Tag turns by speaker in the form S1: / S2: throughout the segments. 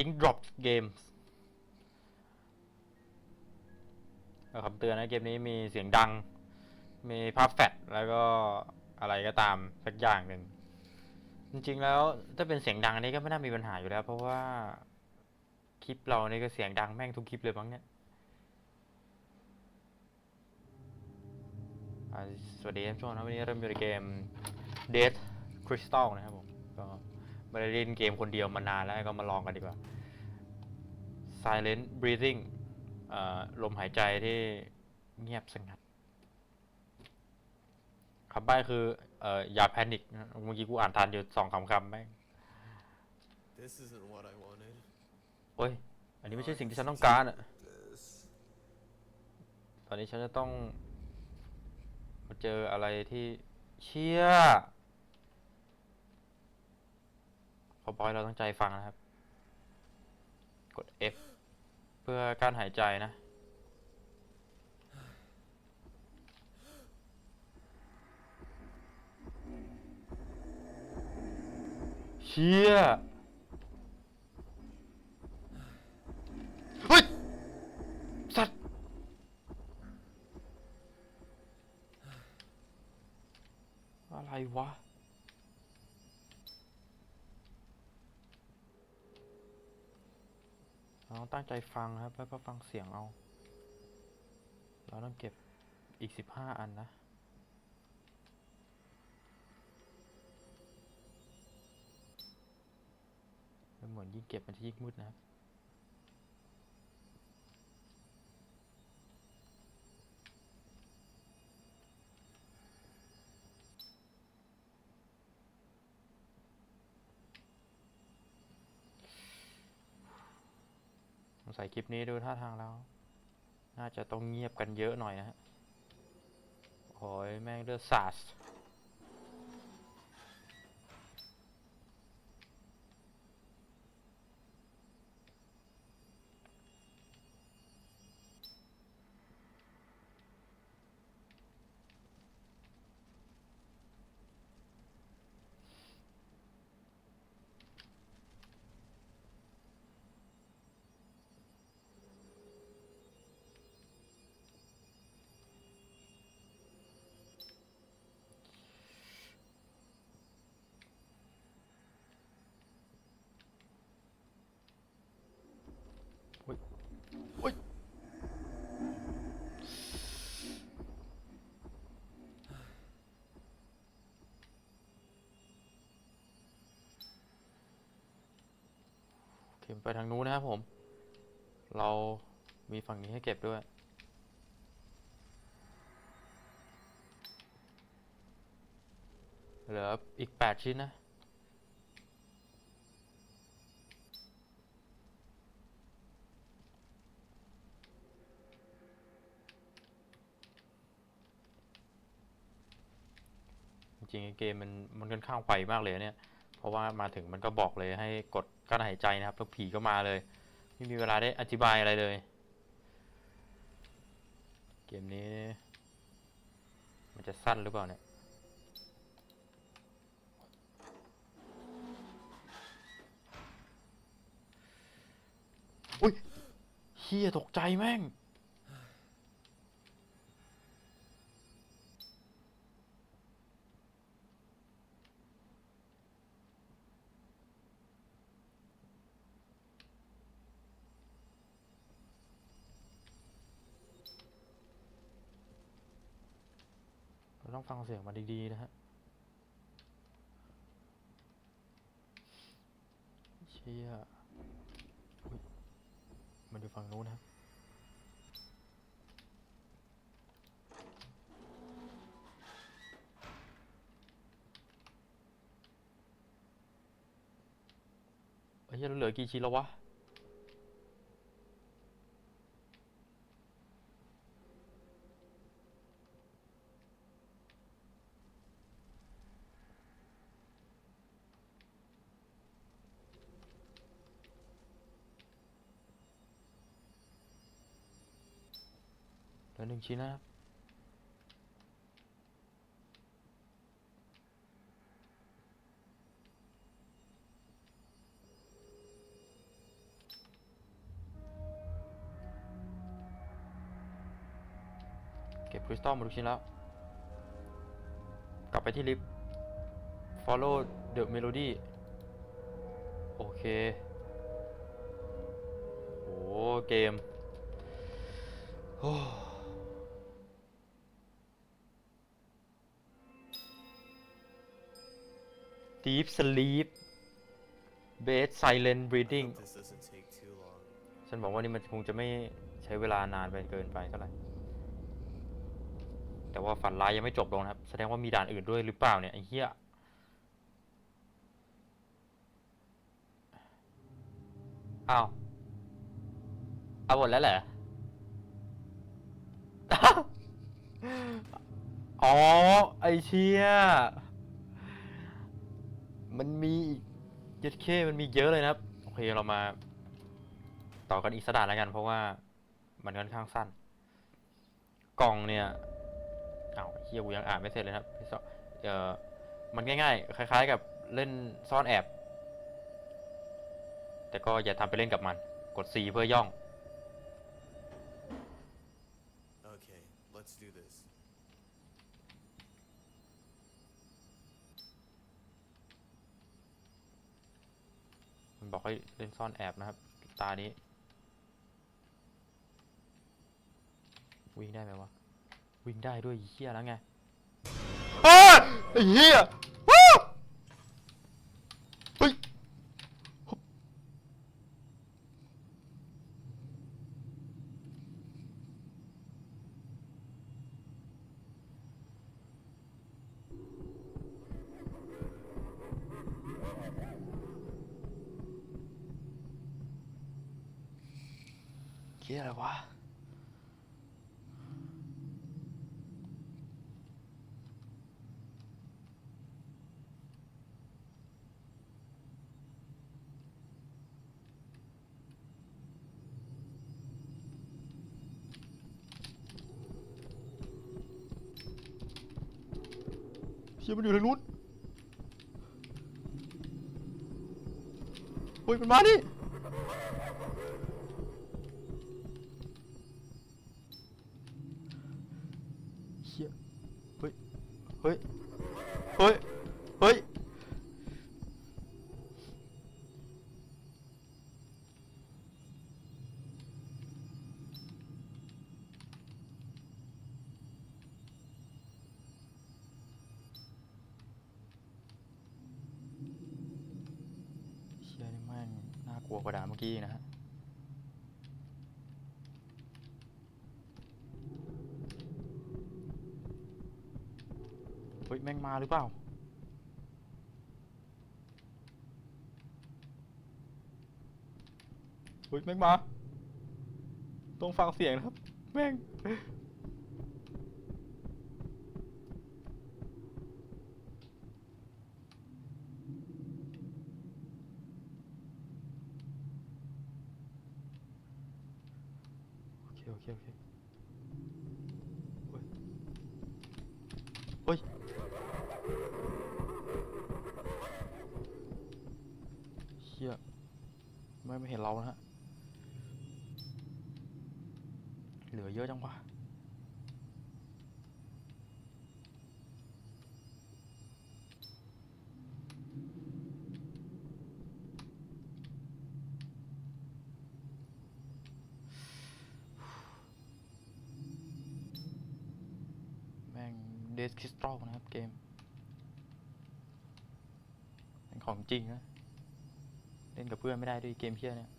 S1: Ink Drop Games คำเตือนนะเกมนี้มีเสียงดัง มีภาพแฟลชแล้วก็อะไรก็ตามสักอย่างหนึ่ง จริงๆแล้วถ้าเป็นเสียงดังอันี่ก็ไม่น่ามีปัญหาอยู่แล้ว เพราะว่า คลิปเรานี่ก็เสียงดังแม่งทุกคลิปเลยมั้งเนี่ยสวัสดีท่านผู้ชมนะวันนี้เราอยู่ในเกม Death Crystal นะครับผมก็ ไม่ได้เล่นเกมคนเดียวมานานแล้วก็มาลองกันดีกว่า Silent Breathing เอ่อลมหายใจที่เงียบสงัดคำใบ้คือเอ่ออย่าแพนิคนะเมื่อกี้กูอ่านทันอยู่สองคำคำแม่ง
S2: This isn't what I wanted.
S1: โอ้ย อันนี้ไม่ใช่สิ่งที่ฉันต้องการอะ
S2: This.
S1: ตอนนี้ฉันจะต้อง มาเจออะไรที่เชี่ย ขอบอยเราตั้งใจฟังนะครับ กด F เพื่อการหายใจนะ เชี่ยเฮ้ย สัตว์ อะไรวะ เราต้องตั้งใจฟังครับแล้วก็ฟังเสียงเอา เราต้องเก็บอีกสิบห้าอันนะมันเหมือนยิ่งเก็บมันจะยิ่งมืดนะครับ งสัยคลิปนี้ดูท่าทางแล้ว น่าจะต้องเงียบกันเยอะหน่อยนะฮะโอ้ยแม่งเลือดสาด โอเคไปทางนู้นนะครับผม เรามีฝั่งนี้ให้เก็บด้วย เหลืออีก 8 ชิ้นนะจริงเกมมันมันค่อนข้างไวมากเลยเนี่ย เพราะว่ามาถึงมันก็บอกเลยให้กด กั้นหายใจนะครับแล้วผีก็มาเลย ไม่มีเวลาได้อธิบายอะไรเลย เกมนี้ มันจะสั้นหรือเปล่าเนี่ยอุ้ยเฮียตกใจแม่ง ต้องฟังเสียงมันดีๆนะฮะเชี่ยมันอยู่ฝั่งนู้นนะเฮ้ยเราเหลือกี่ชิ้นแล้ววะ ลืหนึ่งชิ้นนะครับเก็บคริสตัลหมดทุกชิ้นแล้ว กลับไปที่ลิฟต์ follow the melody โอเค โอ้เกม โอ้ deep sleep bed silent breathing ฉันบอกว่านี่มันคงจะไม่ใช้เวลานานไปเกินไปเท่าไหร่ แต่ว่าฝันร้ายยังไม่จบลงนะครับ แสดงว่ามีด่านอื่นด้วยหรือเปล่าเนี่ยไอ้เหี้ยอ้าวเอาหมดแล้วเหรอ อ๋อ ไอเชี่ย มันมีอีกเย็ดเคมันมีเยอะเลยนะครับ โอเคเรามา ต่อกันอีกสดานแล้วกัน เพราะว่ามันค่อนข้างสั้น กล่องเนี่ยเอ้าเฮียกูยังอ่านไม่เสร็จเลยนะครับพี่ซอเออมันง่ายๆ คล้าย ๆ กับเล่นซ่อนแอบ แต่ก็อย่าทำไปเล่นกับมัน กด C เพื่อย่อง บอกให้เล่นซ่อนแอบนะครับ ตานี้ วิ่งได้ไหมวะ วิ่งได้ด้วยเฮียแล้วไงเฮีย ฮียอะไรวะเฮียมันอยู่ทางนู้นเฮ้ยมันมาดิ เมื่อกี้นะฮะเฮ้ย แม่งมาหรือเปล่า เฮ้ย แม่งมา ต้องฟังเสียงนะครับ แม่ง เคโอเคโอเคโอ้ยเฮ้ยเชี่ยไม่ไม่เห็นเรานะฮะเหลือเยอะจังวะ เกมเป็นของจริงนะ เล่นกับเพื่อนไม่ได้ด้วยเกมเพี้ยเนี่ย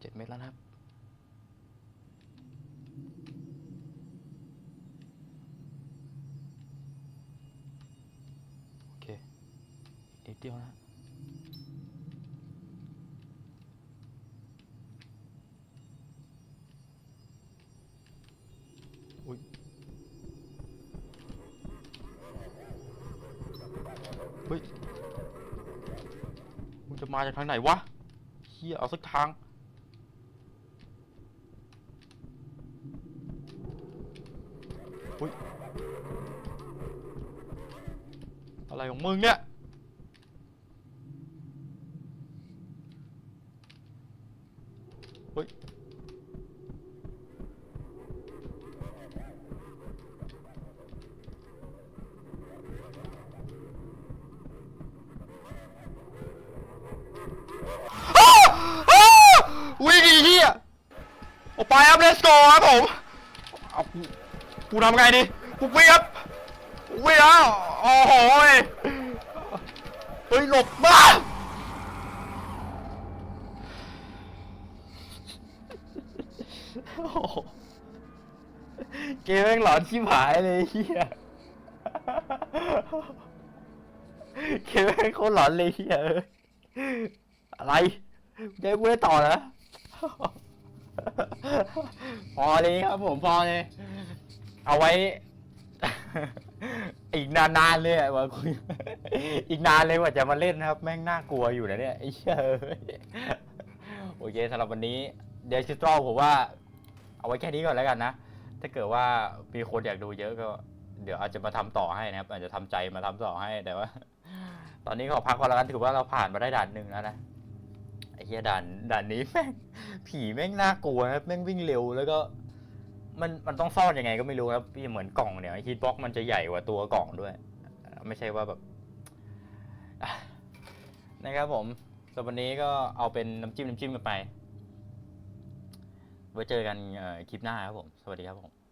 S1: เจ็ดเม็ดแล้วครับโอเคอีกนิดเดียวนะ มาจากทางไหนวะเฮียเอาสักทางอุ้ยอะไรของมึงเนี่ย ไปครับ let's go ครับผมเอากูกูทำไงดีกูวิ่งครับวิ่งแล้วโอ้โหเฮ้ยหลบบ้าเกมแม่งหลอนชิบหายเลยเฮียเกมแม่งโคตรหลอนเลยเฮียเอ้ยอะไรเดี๋ยวกูได้ต่อนะ พอเลยครับผมพอเลย เอาไว้ อีกนานๆเลยอะว่าคุยอีกนานเลยกว่าจะมาเล่นนะครับ แม่งน่ากลัวอยู่นะเนี่ยไอ้เหี้ยเอ้ยโอเคสำหรับวันนี้เดชิตรอลผมว่า เอาไว้แค่นี้ก่อนแล้วกันนะ ถ้าเกิดว่ามีคนอยากดูเยอะก็ เดี๋ยวอาจจะมาทำต่อให้นะครับ อาจจะทำใจมาทำต่อให้แต่ว่า ตอนนี้ขอพักก่อนแล้วกันถือว่าเราผ่านมาได้ด่านหนึ่งแล้วนะ ไอ้เหี้ยด่านด่านนี้แม่งผีแม่งน่ากลัวนะแม่งวิ่งเร็วแล้วก็ มันมันต้องซ่อนยังไงก็ไม่รู้ครับพี่เหมือนกล่องเนี่ยฮิตบ็อกมันจะใหญ่กว่าตัวกล่องด้วย ไม่ใช่ว่าแบบนะครับผมสำหรับวันนี้ก็เอาเป็นน้ำจิ้มน้ำจิ้มกันไป ไว้เจอกันคลิปหน้าครับผม สวัสดีครับผม